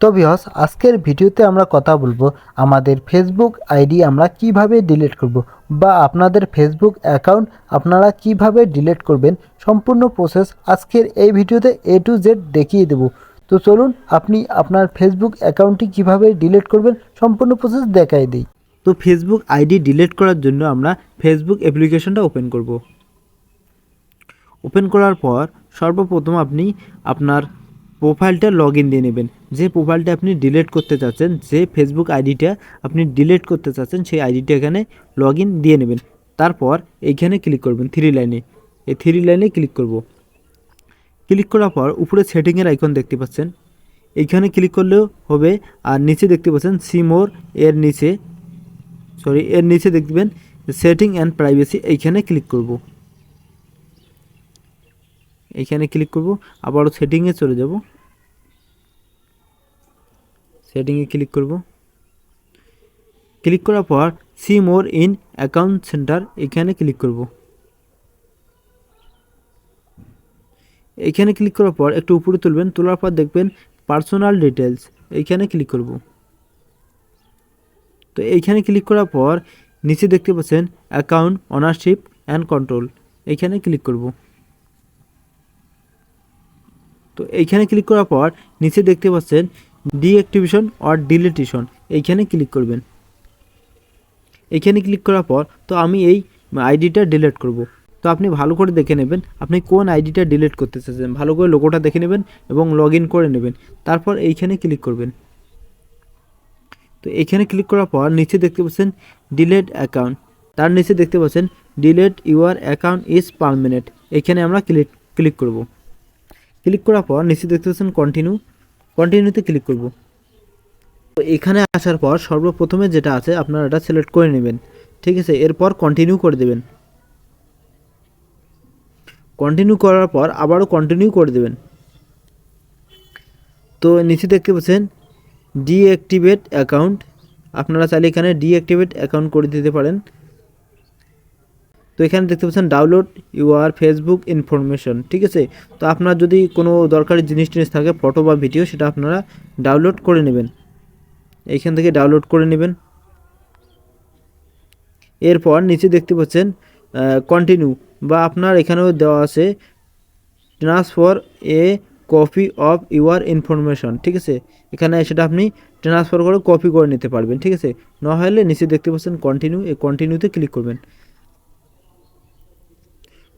তো আজকের ভিডিওতে আমরা কথা বলব আমাদের ফেসবুক আইডি আমরা কীভাবে ডিলিট করব বা আপনাদের ফেসবুক অ্যাকাউন্ট আপনারা কীভাবে ডিলিট করবেন সম্পূর্ণ প্রসেস আজকের এই ভিডিওতে এ টু জেড দেখিয়ে দেব। তো চলুন, আপনি আপনার ফেসবুক অ্যাকাউন্টটি কীভাবে ডিলিট করবেন সম্পূর্ণ প্রসেস দেখাই দিই। তো ফেসবুক আইডি ডিলিট করার জন্য আমরা ফেসবুক অ্যাপ্লিকেশনটা ওপেন করব। ওপেন করার পর সর্বপ্রথম আপনি আপনার প্রোফাইলটা লগ ইন দিয়ে নেবেন। যে প্রোফাইলটা আপনি ডিলিট করতে চাচ্ছেন, যে ফেসবুক আইডিটা আপনি ডিলিট করতে চাচ্ছেন, সেই আইডিটা এখানে লগ ইন দিয়ে নেবেন। তারপর এইখানে ক্লিক করবেন থ্রি লাইনে এই থ্রি লাইনে ক্লিক করব। ক্লিক করার পর উপরে সেটিংয়ের আইকন দেখতে পাচ্ছেন। এইখানে ক্লিক করলেও হবে, আর নিচে দেখতে পাচ্ছেন সিমোর এর নিচে সরি এর নিচে দেখবেন সেটিং অ্যান্ড প্রাইভেসি এইখানে ক্লিক করব। এইখানে ক্লিক করব, আবারও সেটিংয়ে চলে যাব। সেটিংয়ে ক্লিক করব। ক্লিক করার পর see more in account centre এখানে ক্লিক করব। এইখানে ক্লিক করার পর, একটু উপরে তুলবেন, তোলার পর দেখবেন পার্সোনাল ডিটেলস এইখানে ক্লিক করব। তো এইখানে ক্লিক করার পর, নিচে দেখতে পাচ্ছেন অ্যাকাউন্ট অনারশিপ অ্যান্ড কন্ট্রোল এইখানে ক্লিক করব। তো এইখানে ক্লিক করার পর নিচে দেখতে পাচ্ছেন ডিঅ্যাক্টিভেশন অর ডিলিটেশন এইখানে ক্লিক করবেন। এইখানে ক্লিক করার পর তো আমি এই আইডিটা ডিলিট করব। তো আপনি ভালো করে দেখে নেবেন, আপনি কোন আইডিটা ডিলিট করতে চাইছেন, ভালো করে লোগোটা দেখে নেবেন এবং লগ করে নেবেন। তারপর এইখানে ক্লিক করবেন। তো এখানে ক্লিক করার পর নিচে দেখতে পাচ্ছেন ডিলেট অ্যাকাউন্ট তার নিচে দেখতে পাচ্ছেন delete your account is permanent এখানে আমরা ক্লিক ক্লিক করব। ক্লিক করার পর নিচে দেখতে পাচ্ছেন কন্টিনিউ কন্টিনিউতে ক্লিক করব। তো এখানে আসার পর সর্বপ্রথমে যেটা আছে, আপনারা এটা সিলেক্ট করে নেবেন। ঠিক আছে? এরপর কন্টিনিউ করে দেবেন। কন্টিনিউ করার পর আবারও কন্টিনিউ করে দেবেন। তো নিচে দেখতে পাচ্ছেন ডিঅ্যাক্টিভেট অ্যাকাউন্ট আপনারা চাইলে এখানে ডিঅ্যাক্টিভেট অ্যাকাউন্ট করে দিতে পারেন। তো এখানে দেখতে পাচ্ছেন ডাউনলোড ইউআর ফেসবুক ইনফরমেশন ঠিক আছে? তো আপনার যদি কোনো দরকারি জিনিস টিনিস থাকে ফটো বা ভিডিও সেটা আপনারা ডাউনলোড করে নেবেন। এইখান থেকে ডাউনলোড করে নেবেন। এরপর নিচে দেখতে পাচ্ছেন কন্টিনিউ বা আপনার এখানেও দেওয়া আছে transfer a copy of your information ঠিক আছে? এখানে সেটা আপনি ট্রান্সফার করে কপি করে নিতে পারবেন, ঠিক আছে? না হলে নিচে দেখতে পাচ্ছেন কন্টিনিউ এই কন্টিনিউতে ক্লিক করবেন।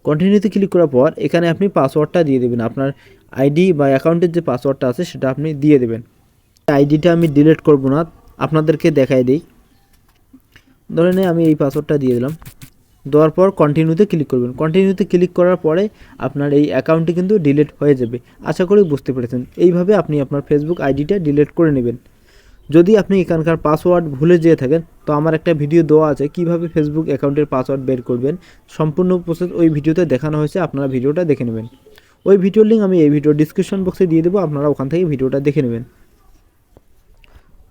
কন্টিনিউতে ক্লিক করার পর এখানে আপনি পাসওয়ার্ডটা দিয়ে দেবেন। আপনার আইডি বা অ্যাকাউন্টের যে পাসওয়ার্ডটা আছে, সেটা আপনি দিয়ে দেবেন। আইডিটা আমি ডিলিট করব না, আপনাদেরকে দেখাই দিই। ধরে নিয়ে আমি এই পাসওয়ার্ডটা দিয়ে দিলাম। দেওয়ার পর কন্টিনিউতে ক্লিক করবেন। কন্টিনিউতে ক্লিক করার পরে আপনার এই অ্যাকাউন্টটি কিন্তু ডিলিট হয়ে যাবে। আশা করি বুঝতে পেরেছেন। এইভাবে আপনি আপনার ফেসবুক আইডিটা ডিলিট করে নেবেন। যদি আপনি এখানকার পাসওয়ার্ড ভুলে যেয়ে থাকেন, তো আমার একটা ভিডিও দেওয়া আছে, কীভাবে ফেসবুক অ্যাকাউন্টের পাসওয়ার্ড বের করবেন। সম্পূর্ণ প্রসেস ওই ভিডিওতে দেখানো হয়েছে, আপনারা ভিডিওটা দেখে নেবেন। ওই ভিডিওর লিঙ্ক আমি এই ভিডিও ডিসক্রিপশন বক্সে দিয়ে দেবো, আপনারা ওখান থেকে ভিডিওটা দেখে নেবেন।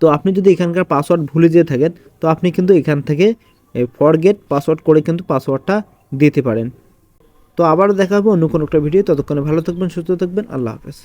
তো আপনি যদি এখানকার পাসওয়ার্ড ভুলে যেয়ে থাকেন, তো আপনি কিন্তু এখান থেকে ফরগেট পাসওয়ার্ড করে কিন্তু পাসওয়ার্ডটা দিতে পারেন। তো আবারও দেখা হবে অন্য কোনো একটা ভিডিও ততক্ষণে ভালো থাকবেন, সুস্থ থাকবেন। আল্লাহ হাফেজ।